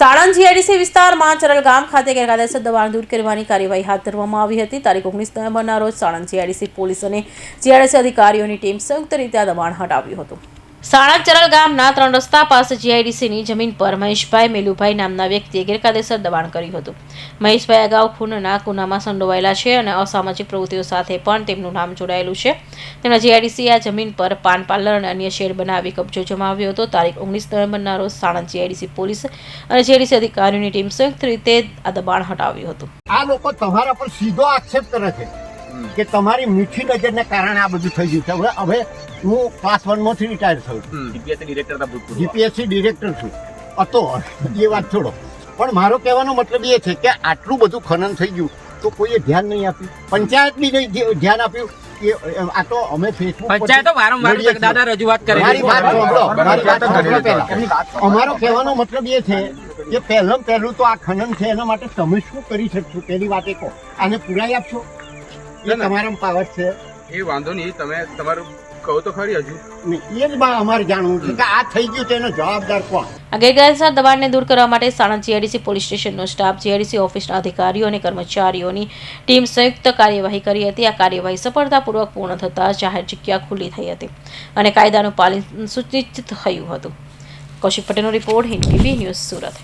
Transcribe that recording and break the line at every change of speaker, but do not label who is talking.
Sanand GIDC વિસ્તારમાં ચરલ ગામ ખાતે ગેરકાયદેસર દબાણ દૂર કરવાની કાર્યવાહી હાથ ધરવામાં આવી હતી. તારીખ ઓગણીસ નવેમ્બરના રોજ સાણંદ જીઆઈડીસી પોલીસ અને જીઆઈડીસી અધિકારીઓની ટીમ સંયુક્ત રીતે આ દબાણ હટાવ્યું હતું. સાણંદ ચરલ ગામના ત્રણ રસ્તા પાસે જીઆઈડીસીની જમીન પર મહેશભાઈ મેલુભાઈ નામના વ્યક્તિએ ગેરકાયદેસર દબાણ કર્યું હતું. મહેશભાઈ અગાઉ ખૂનના ગુનામાં સંડોવાયેલા છે અને અસામાજિક પ્રવૃત્તિઓ સાથે પણ તેમનું નામ જોડાયેલું છે. તેમણે જીઆઈડીસી આ જમીન પર પાન પાર્લર અને અન્ય શેડ બનાવી કબજો જમાવ્યો હતો. તારીખ ઓગણીસ નવેમ્બરના રોજ સાણંદ જીઆઈડીસી પોલીસ અને જીઆઈડીસી અધિકારીઓની ટીમ સંયુક્ત રીતે આ દબાણ હટાવ્યું હતું.
આ લોકો તમારા પર સીધો આક્ષેપ કરે છે. કે તમારી મીઠી નજરને કારણે આ બધું થઈ ગયું છે. હવે હવે હું ક્લાસ વનમાંથી રિટાયર થયો
જીપીએસસી ડિરેક્ટર હતા ભૂતપૂર્વ.
જીપીએસસી ડિરેક્ટર છું. હતો એ વાત છોડો. પણ મારો કહેવાનો મતલબ એ છે કે આટલું બધું ખનન થઈ ગયું તો કોઈએ ધ્યાન નહીં આપ્યું. પંચાયત બી નહીં ધ્યાન આપ્યું. એ આ તો અમે ફેસબુક
વારંવાર દાદા રજૂઆત કરે
મારી વાત સાંભળો, મારી વાત સાંભળો પહેલા. અમારો કહેવાનો મતલબ એ છે કે પહેલું પહેલું તો આ ખનન છે એના માટે તમે શું કરી શકશો? પેલી વાત એ કહો. આને પુરાઈ આપશો? એ તમારા પાવર છે.
એ વાંધો નહીં તમે તમારું કહો તો ખરી હજુ.
એ જ બા અમારે જાણવું છે કે આ થઈ ગયું તેનો જવાબદાર કોણ?
આ ગેરકાયદેસર દબાણને દૂર કરવા માટે સાણંદ જીઆઈડીસી પોલીસ સ્ટેશનનો સ્ટાફ જીઆઈડીસી ઓફિસના અધિકારીઓ અને કર્મચારીઓની ટીમ સંયુક્ત કાર્યવાહી કરી હતી. આ કાર્યવાહી સફળતાપૂર્વક પૂર્ણ થતાં જાહેર જગ્યા ખુલ્લી થઈ હતી અને કાયદાનું પાલન સુનિશ્ચિત થયું હતું. કૌશિક પટેલનો રિપોર્ટ હિન્દી ન્યૂઝ સુરત.